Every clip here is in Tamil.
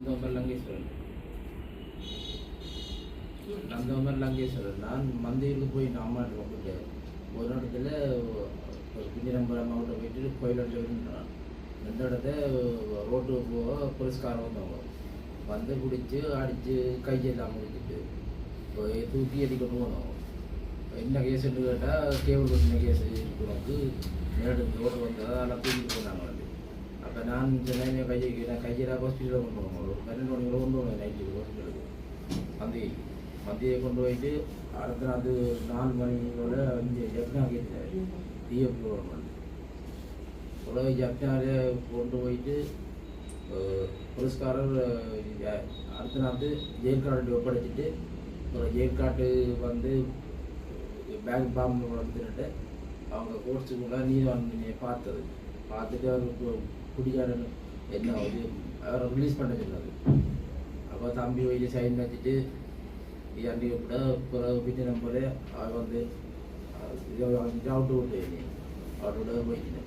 நந்தோமர் லங்கேஸ்வரன் நந்தோமர் லங்கேஸ்வரன் நான் மந்தையில் போய் அம்மாட்ட கூப்பிட்டு ஒரு இடத்துல ஒரு பிஞ்சிரம்பரம் மாவட்டம் போயிட்டு கோயில் இருந்தான் ரெண்டு இடத்த ரோட்டு போக புரஸ்காரம் வந்தவங்க. வந்து பிடிச்சி அடித்து கையெல்லாம் முடிச்சுட்டு போய் தூக்கி அடி கொண்டு போனோம். என்ன கேஸுன்னு கேட்டால் கேபிள் கட்டின கேஸ் உனக்கு. நேரடி ரோடு வந்தால் அதெல்லாம் தூக்கிட்டு போனாங்க. அப்போ நான் சென்னை கையை நான் கையில் ஹாஸ்பிட்டலில் கொண்டு போகணும் ஒரு பன்னெண்டு கொண்டு போகணும் நைட்டு ஹாஸ்பிட்டலுக்கு மந்தி மந்தியை கொண்டு போயிட்டு அடுத்த நாள் நாலு மணியோட அஞ்சு ஜப்னா கேட்டார் டிஎஃப் கவர்மெண்ட் உலக ஜப்னாலே கொண்டு போயிட்டு அஹ், புரஸ்காரர் அடுத்த நாள் ஜெயில் கார்டு ஒப்படைச்சிட்டு அப்புறம் ஜெயில் கார்டு வந்து பேங்க் பாம்பு வளர்ந்துட்டு அவங்க கோர்ஸுக்குள்ளே நீ வந்து பார்த்தது பார்த்துட்டு அவர் குடிக்காரன் என்ன இது அவரை ரிலீஸ் பண்ண சொன்னது அப்போ தம்பி போய் சைன் வச்சுட்டு இறங்கி விட பிறகு பின்ன நம்பர் அவர் வந்து அவுட்டு விட்டு அவரோட போயிட்டு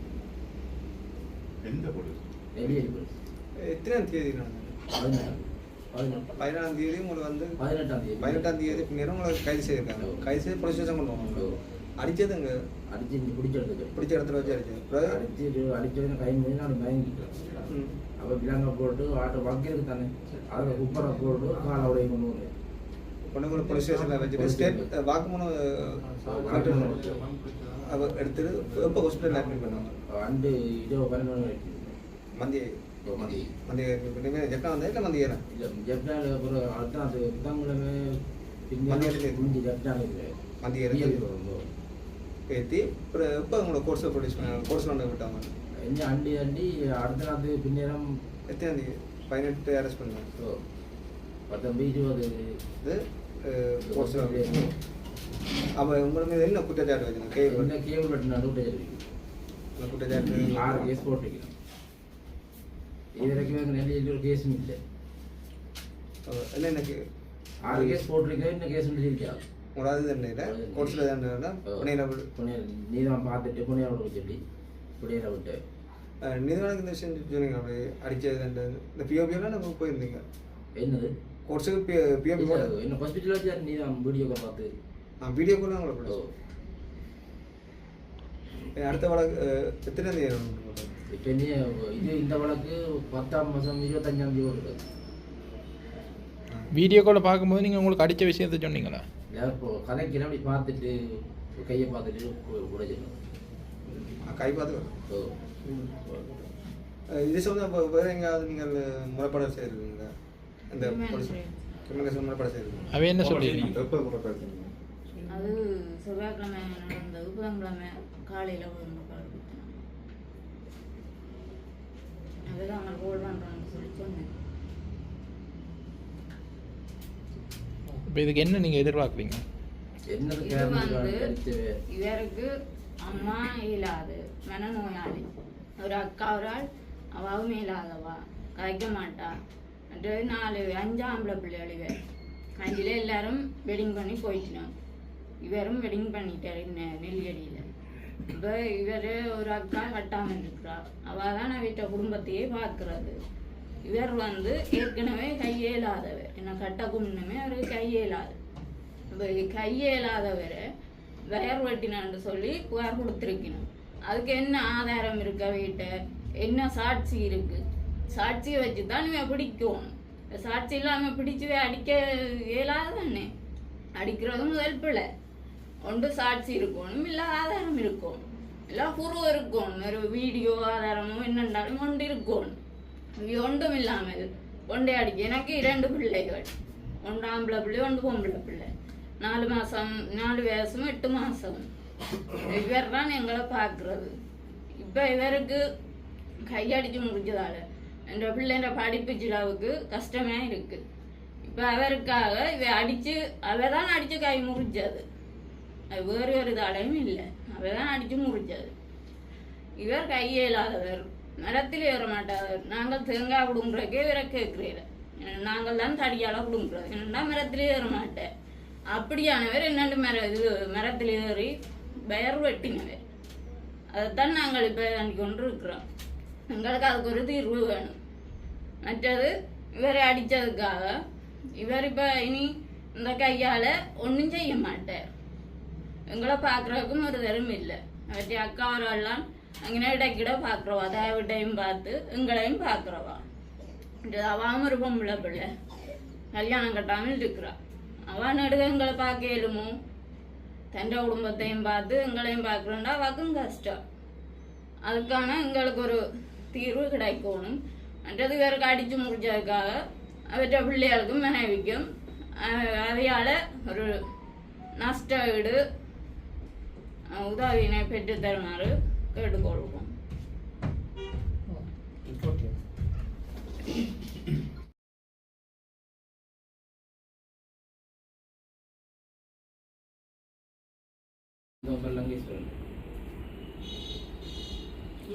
எந்த போலீஸ் வெளியே போலீஸ் எத்தனாம் தேதி பதினெட்டு பதினாலாம் தேதி உங்களுக்கு வந்து பதினெட்டாம் தேதி. பதினெட்டாம் தேதி பின்னர் உங்களை கைது செய்திருக்காங்க. கைது செய்து போலீஸ் ஸ்டேஷன் கொண்டு அடிச்சதுங்க. அடிச்சு பிடிச்செடுத்துக்கு பிடிச்ச இடத்துல வச்சு அடிச்சது பிறகு அடிச்சு அடிச்சோடனே கை முடிஞ்சு நான் பயந்துட்டேன். அப்போ பிளாங்க போட்டு ஆட்டோ வக்கிருக்கு தானே அதில் குப்பரை போட்டு காலை உடைய கொண்டு வந்து கொண்டு போய் போலீஸ் ஸ்டேஷனில் வச்சுட்டு ஸ்டேட் வாக்குமூலம் எடுத்துட்டு எப்போ ஹாஸ்பிட்டல் அட்மிட் பண்ணுவாங்க அண்டு இதோ பன்னெண்டு மணி மந்திய மந்திய இனிமேல் ஜெப்டா வந்தா இல்லை மந்தியரா இல்லை ஜப்டால் அப்புறம் அடுத்த அது புதன்கிழமை ஜப்டால் இல்லை மந்திய இருக்கு ஏற்றி அப்புறம் எப்போ உங்களை கோர்ஸில் ப்ரொடியூஸ் பண்ணாங்க கோர்ஸில் ஒன்று விட்டாங்க. என்ன அண்டி அண்டி அடுத்த நாள் பின்னேரம் எத்தனாம் தேதி? பதினெட்டு அரெஸ்ட் பண்ணாங்க. ஓ, பத்தொன்பது இருபது. இது கோர்ஸில் அப்போ உங்களை மீது என்ன குற்றச்சாட்டு வச்சுங்க கேள்வி என்ன கேபிள் இருக்கு இந்த குற்றச்சாட்டு? ஆறு கேஸ் போட்டிருக்கிறோம் இது வரைக்கும் நெல்லையில் ஒரு கேஸும் இல்லை. என்ன ஆறு கேஸ் போட்டிருக்கேன் இன்னும் கேஸ் முடிச்சிருக்கா உங்களாவது தண்டையில் கோர்ஸில் தண்டனை புனையில விடு. புனியல் நீ தான் பார்த்துட்டு புனியல் விட சொல்லி புனியலை விட்டு. நிறுவனத்துக்கு இந்த விஷயம் சொன்னீங்க அப்படி அடிச்சது இந்த பிஓபியெல்லாம் நம்ம போயிருந்தீங்க. என்னது? கோர்ஸுக்கு பிஓபி கூட என்ன ஹாஸ்பிட்டல் வச்சு நீ தான் வீடியோ பார்த்து. நான் வீடியோ கூட உங்களை. போடுறேன் அடுத்த வழக்கு எத்தனை தேதி? இப்போ நீ இது இந்த வழக்கு பத்தாம் மாதம் இருபத்தஞ்சாம் தேதி வருது. வீடியோ காலில் பார்க்கும்போது நீங்கள் உங்களுக்கு அடித்த விஷயத்த சொன்னீங்களா. இப்போ கதைக்கு அப்படி பார்த்துட்டு கையை பார்த்துட்டு உடைச்சிடணும் நான் கை பார்த்து ஓ இது சொன்ன வேறு எங்கேயாவது நீங்கள் முறைப்பாடு செய்திருக்கீங்க இந்த கிரிமினல் முறைப்பாடு செய்திருக்கீங்க அவ என்ன சொல்லியிருக்கீங்க எப்போ கூட பேசுறீங்க அது செவ்வாய்க்கிழமை நடந்தது புதன்கிழமை காலையில் ஒரு முக்கால் கொடுத்தேன் அதுதான் அவங்க கோல் பண்ணுறான்னு சொல்லி சொன்னேன் இப்போ இதுக்கு என்ன நீங்கள் எதிர்பார்க்குறீங்க? இவருக்கு அம்மா இயலாது மனநோயாளி. ஒரு அக்கா ஒரு ஆள் அவவும் இயலாதவா? கதைக்க மாட்டா. நாலு அஞ்சு ஆம்பளை பிள்ளைகள் இவர் அஞ்சில் எல்லாரும் வெட்டிங் பண்ணி போயிட்டோம். இவரும் வெட்டிங் பண்ணிட்டாரு நெல்லியடியில் இப்போ இவர் ஒரு அக்கா கட்டாமல் இருக்கிறா அவள் தான் நான் வீட்டை குடும்பத்தையே பார்க்கறது. இவர் வந்து ஏற்கனவே கையேலாதவர். என்ன கட்டக்கு முன்னமே அவருக்கு கையேலாது. இப்போ வயர் வெட்டினான்னு சொல்லி புகார் கொடுத்துருக்கணும். அதுக்கு என்ன ஆதாரம் இருக்க வீட்டை என்ன சாட்சி இருக்கு? சாட்சியை வச்சு தான் இவன் பிடிக்கணும் இந்த சாட்சி இல்லாமல் பிடிச்சவே அடிக்க இயலாது தானே அடிக்கிறதும் முதல் பிள்ளை ஒன்று சாட்சி இருக்கணும் இல்லை ஆதாரம் இருக்கணும். இல்லை புருவம் இருக்கணும். ஒரு வீடியோ ஆதாரமும் என்னென்னாலும் ஒன்று இருக்கணும். ஒன்றும் இல்லாமல் ஒன்றே அடிக்க எனக்கு இரண்டு பிள்ளைகள் ஒன்று ஆம்பளை பிள்ளை ஒன்று பொம்பளை பிள்ளை நாலு மாதம் நாலு வயசும் எட்டு மாதம் இவர் தான் எங்களை பார்க்குறது இப்போ இவருக்கு கையடிச்சு முடிஞ்சதால என்ற பிள்ளைன்ற படிப்பு சிலாவுக்கு கஷ்டமே இருக்கு இப்போ அவருக்காக இவ அடித்து அவர் தான் அடித்து கை முறிஞ்சது அது வேறு ஒரு தடையும் இல்லை அவர் தான் அடித்து முறிஞ்சது இவர் கையே இல்லாதவர் மரத்தில் ஏற மாட்டார். நாங்கள் தேங்காய் கொடுங்குறக்கே இவரை கேட்கிறீர். நாங்கள் தான் தடியால் கொடுங்குறோம். என்னென்னா மரத்தில் ஏற மாட்டேன் அப்படியானவர் என்னென்னு மர இது மரத்தில் ஏறி பெயர் வெட்டினவர். அதைத்தான் நாங்கள் இப்போ கொண்டு இருக்கிறோம் எங்களுக்கு அதுக்கு ஒரு தீர்வு வேணும். மற்றது இவரை அடித்ததுக்காக இவர் இப்போ இனி இந்த கையால் ஒன்றும் செய்ய மாட்டார். எங்களை பார்க்குறதுக்கும் ஒரு தரும் இல்லை. அவற்றை அக்காவரெல்லாம் அங்கே இடைக்கிட பார்க்குறவா தேவட்டையும் பார்த்து எங்களையும் பார்க்குறவா அவன் ஒரு பொம்பளை பிள்ளை கல்யாணம் கட்டாமல் இருக்கிறா அவன் நடுக எங்களை பார்க்க இயலுமோ தன் குடும்பத்தையும் பார்த்து எங்களையும் பார்க்குறோண்டா அவக்கும் கஷ்டம் அதுக்கான எங்களுக்கு ஒரு தீர்வு கிடைக்கணும் மற்றது வேறு அடித்து முடிச்சதுக்காக அவற்ற பிள்ளைகளுக்கும் மனைவிக்கும் அதையால் ஒரு நஷ்ட வீடு உதவியினை பெற்றுத்தருமாறு ஓகே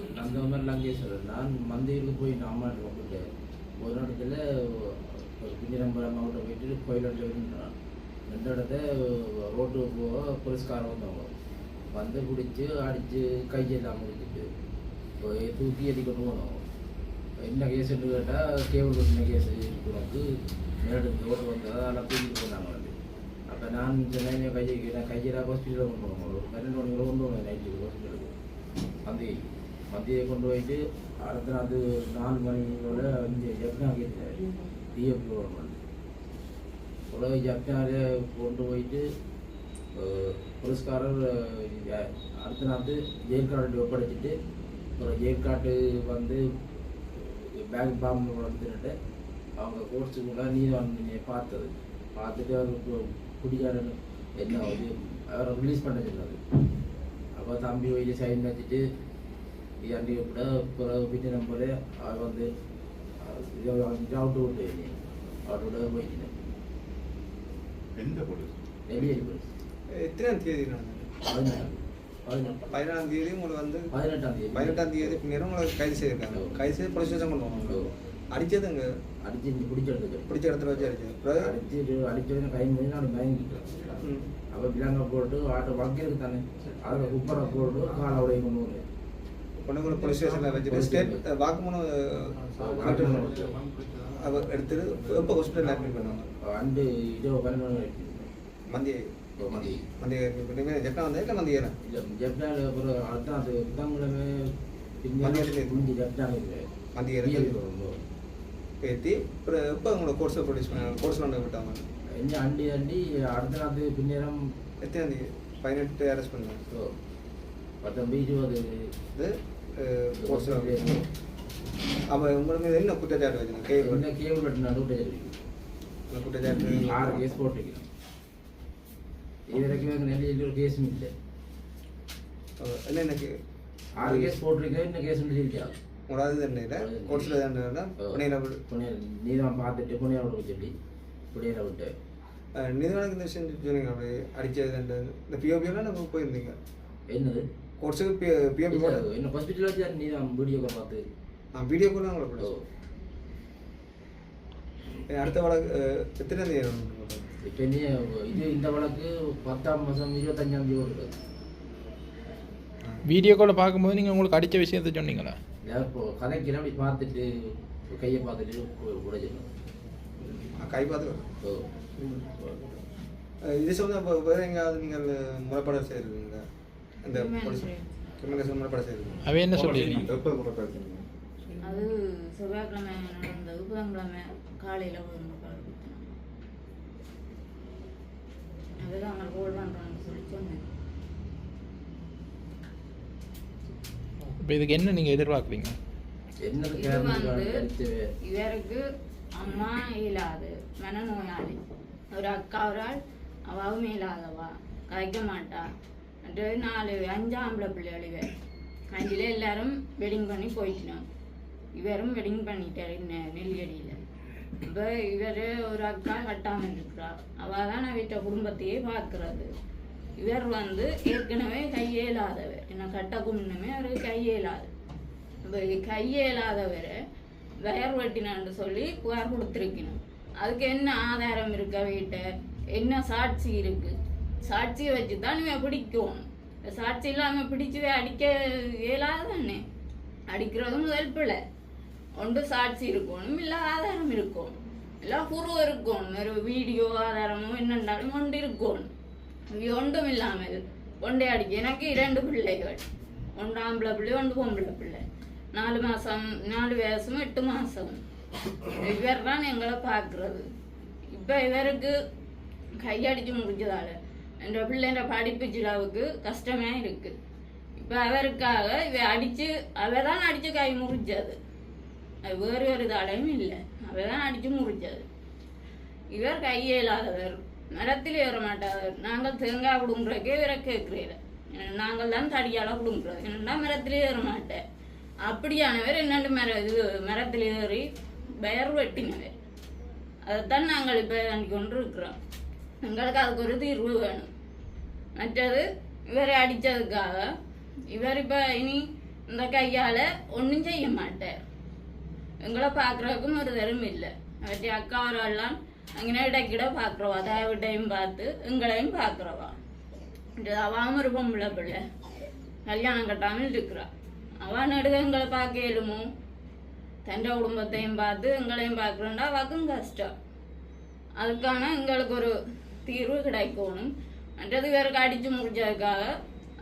நந்தகுமார் லங்கேஸ்வரன் நான் மந்தையில் போய் அம்மாட்ட கூப்பிட்டு ஒரு இடத்துல ஒரு குஞ்சிரம்பரம் மாவட்டம் போயிட்டு கோயிலில் இருந்தான் ரெண்டு இடத்த ரோட்டு போக புரஸ்காரம் வந்தவங்க வந்து பிடிச்சி அடித்து கையெல்லாம் முடிச்சுட்டு போய் தூக்கி எதி கொண்டு போனோம் என்ன கேஸுன்னு கேட்டால் கேபிள் கட்டின கேஸ் உனக்கு நேரடி ஓட்டு வந்தால் அதெல்லாம் தூக்கிட்டு போனாங்க அப்போ நான் சொன்னேன் கையை கேட்டேன் கையில் ஹாஸ்பிட்டலில் கொண்டு போனோம் ஒரு பன்னெண்டு மணிக்கு கொண்டு போவேன் நைட்டு ஹாஸ்பிட்டலுக்கு மந்தி மந்தியை கொண்டு போயிட்டு அடுத்த நாள் நாலு மணியோட அஞ்சு ஜப்னா கேட்டார் டிஎஃப் கவர்மெண்ட் உலக ஜப்னாலே கொண்டு போயிட்டு அஹ், அடுத்த நாள் ஜெயில் கார்டு ஒப்படைச்சிட்டு அப்புறம் ஜெயில் கார்டு வந்து பேங்க் பாம்பு வளர்த்துட்டு அவங்க கோர்ஸுக்குள்ள நீ நீ பார்த்தது. பார்த்துட்டு அவர் குடிக்காரன் என்ன இது? அவரை ரிலீஸ் பண்ண சொன்னது அப்போ தம்பி போய் சைன் வச்சுட்டு இறங்கி கூட பிறகு பின்ன நம்பர் அவர் வந்து அவுட்டு விட்டு அவரோட போயிட்டேன் எந்த போலீஸ்? நெல்லியடி போலீஸ். எத்தனாம் தேதி பதினாலாம் தேதி உங்களுக்கு வந்து பதினெட்டாம் தேதி. பதினெட்டாம் தேதி பின்னரும் உங்களை கைது செய்திருக்காங்க. கைது செய்து போலீஸ் ஸ்டேஷன் கொண்டு போனாங்க அடிச்சது அங்கே அடிச்சு பிடிச்ச எடுத்து பிடிச்ச இடத்துல வச்சு அடிச்சது அடிச்சு அடிச்சவன கை முடிஞ்சு நான் மயங்கிட்டேன் ம். அப்போ பிள்ளைங்க போட்டு ஆட்டோ வங்கிருக்கு தானே. அதில் குப்பரை போட்டு காலை உடைய கொண்டு கொண்டு போய் போலீஸ் ஸ்டேஷனில் வச்சுட்டு ஸ்டேட் வாக்குமூலம் எடுத்துட்டு எப்போ ஹாஸ்பிட்டலில் அட்மிட் பண்ணுவாங்க அண்டு இதோ பன்னெண்டு மணி மந்திய மதி மந்திய அட்மிட் பண்ணி ஜெப்னா வந்தா இல்லை மந்தியரா இல்லை ஜப்டால் அப்புறம் அடுத்த அது புதன்கிழமை மதியத்துக்கு பின்னாடி முடிஞ்சு ஜப்டால் இல்லை மந்திய ஏற்றி அப்புறம் எப்போ உங்களை கோர்ஸை ப்ரொடியூஸ் பண்ணாங்க கோர்ஸில் வந்து விட்டாங்க என்ன அண்டி அண்டி அடுத்த நாள் பின்னேரம் எத்தனாம் தேதி பதினெட்டு அரெஸ்ட் பண்ணாங்க பத்தொன்பது இருபது இது கோர்ஸில் அப்போ உங்களை மீது என்ன குற்றச்சாட்டு வச்சுங்க கேள்வி என்ன கேபிள் கட்டு நடுவில் என்ன குற்றச்சாட்டு ஆறு கேஸ் போட்டிருக்கிறோம் இது வரைக்கும் நெல்லையில் ஒரு கேஸும் இல்லை. என்ன எனக்கு ஆறு கேஸ் போட்டிருக்கேன் இன்னும் கேஸ் முடிச்சிருக்கா உங்களாது தண்டையில் கோர்ஸில் தண்டனை புனையில் புனியல் நீ தான் பார்த்துட்டு புனியால் விட சொல்லி புனியால் விட்டு. நிறுவனத்துக்கு இந்த விஷயம் சொன்னீங்க அப்படி அடிச்சது தண்டை இந்த பிஓபியெல்லாம் நம்ம போயிருந்தீங்க. என்னது? கோர்ஸுக்கு பிஓபி போட என்ன ஹாஸ்பிட்டல் வச்சு நீ தான் வீடியோ பார்த்து. ஆ வீடியோ கூட உங்களை அடுத்த வழக்கு எத்தனை தேதி இப்போ நீ இது இந்த வழக்கு பத்தாம் மாதம் இருபத்தஞ்சாம் தேதி வருது. வீடியோ காலில் பார்க்கும்போது நீங்கள் உங்களுக்கு அடித்த விஷயத்தை சொன்னீங்களா? நான் இப்போ கதைக்கிறேன் அப்படி பார்த்துட்டு கையை பார்த்துட்டு உடைச்சிடணும் கை பார்த்து இது சொன்ன இப்போ வேறு எங்கேயாவது நீங்கள் முறைப்பாடு போலீஸ் rights. கம்யூனிகேஷன் முறைப்பாடு செய்திருக்கீங்க அவ என்ன சொல்லியிருக்கீங்க எப்போ முறைப்பாடு செஞ்சீங்க? அது செவ்வாய்க்கிழமை நடந்தது புதன்கிழமை காலையில் ஒரு முக்கால் குத்தினாங்க அதுதான் அவங்க கோல் பண்ணுறான்னு சொல்லி சொன்னேன் இப்போ இதுக்கு என்ன நீங்கள் எதிர்பார்க்குறீங்க? இது வந்து இவருக்கு அம்மா இயலாது மனநோயாளி. ஒரு அக்கா ஒரு ஆள் அவவும் இயலாதவா? கதைக்க மாட்டா. நாலு அஞ்சு ஆம்பளை பிள்ளைகள் அஞ்சில் எல்லாரும் வெட்டிங் பண்ணி போயிட்டோம். இவரும் வெட்டிங் பண்ணிட்டாரு நெல்லியடியில் இப்போ இவர் ஒரு அக்கா கட்டாமல் இருக்கிறா அவள் தான் வீட்டை குடும்பத்தையே பார்க்கறது இவர் வந்து ஏற்கனவே கையேலாதவர். என்ன கட்டக்கு முன்னமே அவருக்கு கையேலாது. இப்போ கையேலாதவர் வயர் வெட்டினான்னு சொல்லி புகார் கொடுத்துருக்கணும். அதுக்கு என்ன ஆதாரம் இருக்க வீட்டை என்ன சாட்சி இருக்கு? சாட்சியை வச்சு தான் இவன் பிடிக்கும் சாட்சி இல்லாமல் பிடிச்சவே அடிக்க இயலாதானே? தானே அடிக்கிறது முதல் பிள்ளை ஒன்று சாட்சி இருக்கணும் இல்லை ஆதாரம் இருக்கும் இல்லை குரு இருக்கணும். ஒரு வீடியோ ஆதாரமோ என்னென்னாலும் ஒன்று இருக்கணும். ஒன்றும் இல்லாமல் ஒன்றே அடிக்க. எனக்கு இரண்டு பிள்ளைகள். ஒன்று ஆம்பளை பிள்ளை ஒன்று பொம்பளை பிள்ளை. நாலு மாதம் நாலு வயசும் எட்டு மாதம் இவர் தான் எங்களை பார்க்குறது. இப்போ இவருக்கு கையடிச்சு முடிஞ்சதால என்ற பிள்ளைன்ற படிப்பு செலவுக்கு கஷ்டமே இருக்கு. இப்போ அவருக்காக இவ அடித்து அவ தான் அடித்து கை முறிஞ்சது. அது வேறு ஒரு தடையும் இல்லை. அவ தான் அடித்து முறிஞ்சது. இவர் கையே இல்லாதவர். மரத்தில் ஏற மாட்டார். நாங்கள் தேங்காய் கொடுங்குறக்கே இவரை கேட்கிறீர் நாங்கள் தான் தடியால் கொடுங்குறோம் என்னன்னா மரத்தில் ஏற மாட்டேன் அப்படியானவர் என்னென்று மர இது மரத்தில் ஏறி பெயர் வெட்டினவர். அதைத்தான் நாங்கள் இப்போ கொண்டு இருக்கிறோம் எங்களுக்கு அதுக்கு ஒரு தீர்வு வேணும். மற்றது இவரை அடித்ததுக்காக இவர் இப்போ இனி இந்த கையால் ஒன்றும் செய்ய மாட்டார். எங்களை பார்க்குறதுக்கும் ஒரு தரும் இல்லை. அவற்றை அக்காவரெல்லாம் அவரெல்லாம் அங்கே இடைக்கிட பார்க்குறவா பார்த்து எங்களையும் பார்க்குறவா அவாம ஒரு பொம்பளை பிள்ளை கல்யாணம் கட்டாமல் இருக்கிறா அவன் நடுக எங்களை பார்க்க இயலுமோ தண்ட குடும்பத்தையும் பார்த்து எங்களையும் பார்க்குறோண்டா அவக்கும் கஷ்டம் அதுக்கான எங்களுக்கு ஒரு தீர்வு கிடைக்கணும் மற்றது இவருக்கு அடித்து முடிச்சதுக்காக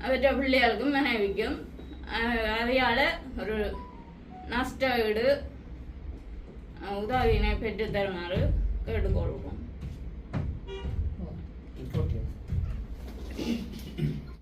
அவற்ற பிள்ளைகளுக்கும் மனைவிக்கும் அஹ், ஒரு நஷ்ட வீடு உதவியினை பெற்றுத்தருமாறு థర్డ్ గొడవ ఓకే